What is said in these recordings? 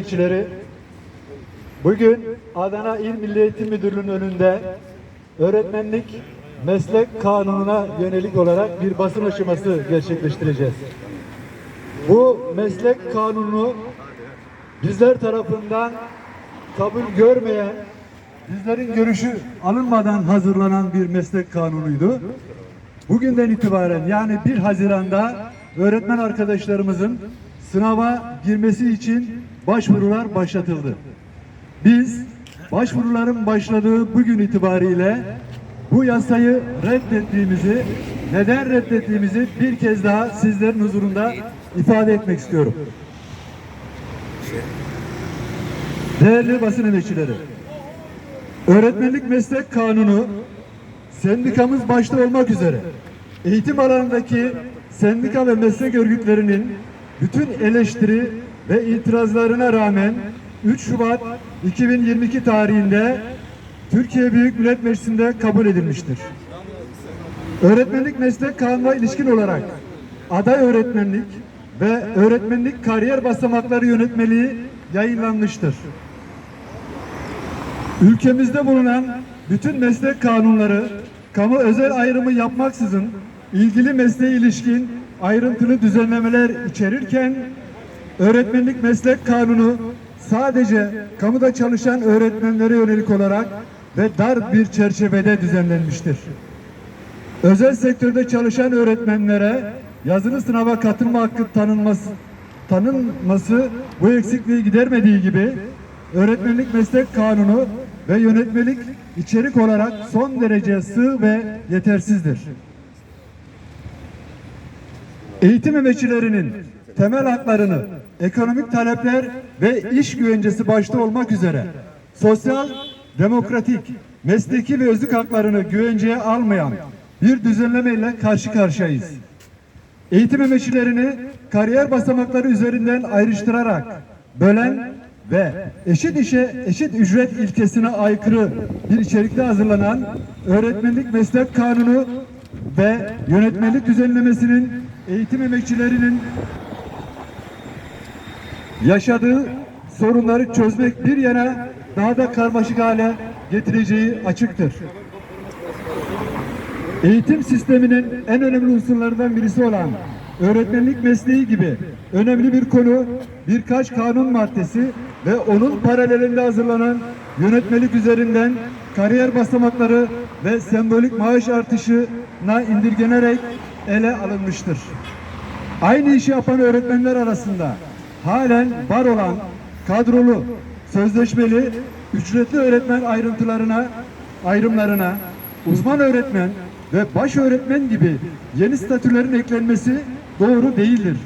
Bekçileri, bugün Adana İl Milli Eğitim Müdürlüğü'nün önünde öğretmenlik meslek kanununa yönelik olarak bir basın aşaması gerçekleştireceğiz. Bu meslek kanunu bizler tarafından kabul görmeyen, bizlerin görüşü alınmadan hazırlanan bir meslek kanunuydu. Bugünden itibaren yani 1 Haziran'da öğretmen arkadaşlarımızın sınava girmesi için başvurular başlatıldı. Biz başvuruların başladığı bugün itibariyle bu yasayı reddettiğimizi, neden reddettiğimizi bir kez daha sizlerin huzurunda ifade etmek istiyorum. Değerli basın emekçileri, öğretmenlik meslek kanunu sendikamız başta olmak üzere eğitim alanındaki sendika ve meslek örgütlerinin bütün eleştiri ve itirazlarına rağmen 3 Şubat 2022 tarihinde Türkiye Büyük Millet Meclisi'nde kabul edilmiştir. Öğretmenlik meslek kanuna ilişkin olarak aday öğretmenlik ve öğretmenlik kariyer basamakları yönetmeliği yayınlanmıştır. Ülkemizde bulunan bütün meslek kanunları kamu özel ayrımı yapmaksızın ilgili mesleğe ilişkin ayrıntılı düzenlemeler içerirken öğretmenlik meslek kanunu sadece kamuda çalışan öğretmenlere yönelik olarak ve dar bir çerçevede düzenlenmiştir. Özel sektörde çalışan öğretmenlere yazılı sınava katılma hakkı tanınması, tanınması bu eksikliği gidermediği gibi öğretmenlik meslek kanunu ve yönetmelik içerik olarak son derece sığ ve yetersizdir. Eğitim emekçilerinin temel haklarını, ekonomik talepler ve iş güvencesi başta olmak üzere sosyal, demokratik, mesleki ve özlük haklarını güvenceye almayan bir düzenlemeyle karşı karşıyayız. Eğitim emekçilerini kariyer basamakları üzerinden ayrıştırarak bölen ve eşit işe eşit ücret ilkesine aykırı bir içerikte hazırlanan öğretmenlik meslek kanunu ve yönetmelik düzenlemesinin eğitim emekçilerinin yaşadığı sorunları çözmek bir yana daha da karmaşık hale getireceği açıktır. Eğitim sisteminin en önemli unsurlarından birisi olan öğretmenlik mesleği gibi önemli bir konu birkaç kanun maddesi ve onun paralelinde hazırlanan yönetmelik üzerinden kariyer basamakları ve sembolik maaş artışına indirgenerek ele alınmıştır. Aynı işi yapan öğretmenler arasında halen var olan kadrolu, sözleşmeli, ücretli öğretmen ayrıntılarına, ayrımlarına, uzman öğretmen ve baş öğretmen gibi yeni statülerin eklenmesi doğru değildir.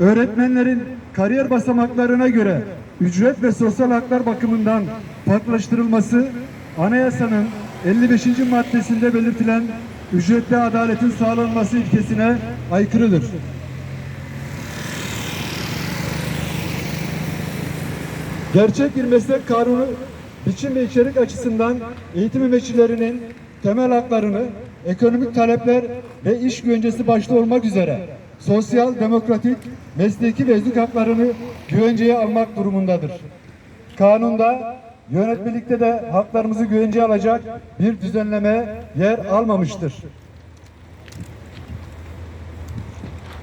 Öğretmenlerin kariyer basamaklarına göre ücret ve sosyal haklar bakımından farklılaştırılması anayasanın 55. maddesinde belirtilen ücretli adaletin sağlanması ilkesine aykırıdır. Gerçek bir meslek kanunu biçim ve içerik açısından eğitim emekçilerinin temel haklarını, ekonomik talepler ve iş güvencesi başta olmak üzere sosyal, demokratik, mesleki ve özlük haklarını güvenceye almak durumundadır. Kanunda yönetmelikte de haklarımızı güvenceye alacak bir düzenleme yer almamıştır.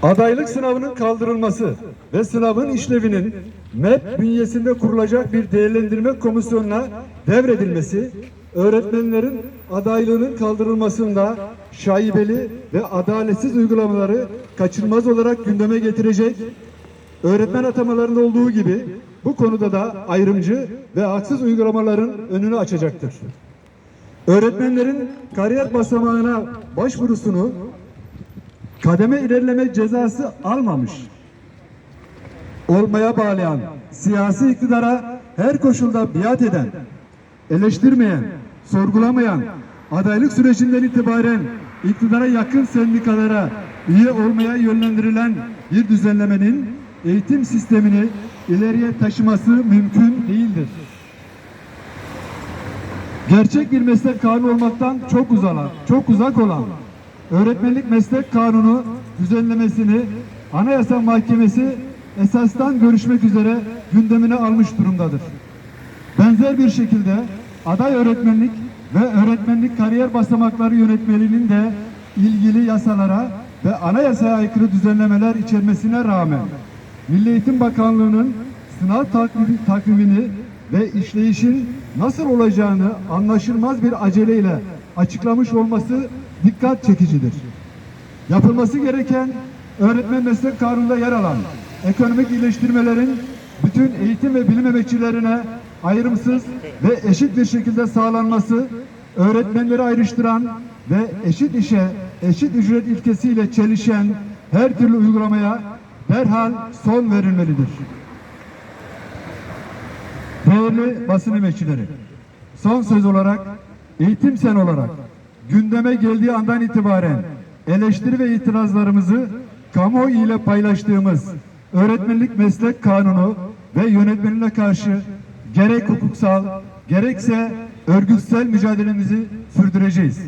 Adaylık sınavının kaldırılması ve sınavın işlevinin MEP bünyesinde kurulacak bir değerlendirme komisyonuna devredilmesi, öğretmenlerin adaylığının kaldırılmasında şaibeli ve adaletsiz uygulamaları kaçınılmaz olarak gündeme getirecek, öğretmen atamalarında olduğu gibi bu konuda da ayrımcı ve haksız uygulamaların önünü açacaktır. Öğretmenlerin kariyer basamağına başvurusunu kademe ilerleme cezası almamış olmaya bağlayan siyasi iktidara her koşulda biat eden, eleştirmeyen, sorgulamayan, adaylık sürecinden itibaren iktidara yakın sendikalara üye olmaya yönlendirilen bir düzenlemenin eğitim sistemini ileriye taşıması mümkün değildir. Gerçek bir meslek kanunu olmaktan çok uzak, çok uzak olan öğretmenlik meslek kanunu düzenlemesini Anayasa Mahkemesi esastan görüşmek üzere gündemine almış durumdadır. Benzer bir şekilde aday öğretmenlik ve öğretmenlik kariyer basamakları yönetmeliğinin de ilgili yasalara ve anayasaya aykırı düzenlemeler içermesine rağmen Milli Eğitim Bakanlığı'nın sınav takvimi, takvimini ve işleyişin nasıl olacağını anlaşılmaz bir aceleyle açıklamış olması dikkat çekicidir. Yapılması gereken öğretmen meslek kanununda yer alan ekonomik iyileştirmelerin bütün eğitim ve bilim emekçilerine ayrımsız ve eşit bir şekilde sağlanması, öğretmenleri ayrıştıran ve eşit işe eşit ücret ilkesiyle çelişen her türlü uygulamaya derhal son verilmelidir. Değerli basın emekçileri, son söz olarak eğitim sen olarak gündeme geldiği andan itibaren eleştiri ve itirazlarımızı kamuoyu ile paylaştığımız öğretmenlik meslek kanunu ve yönetmenine karşı gerek hukuksal gerekse örgütsel mücadelemizi sürdüreceğiz.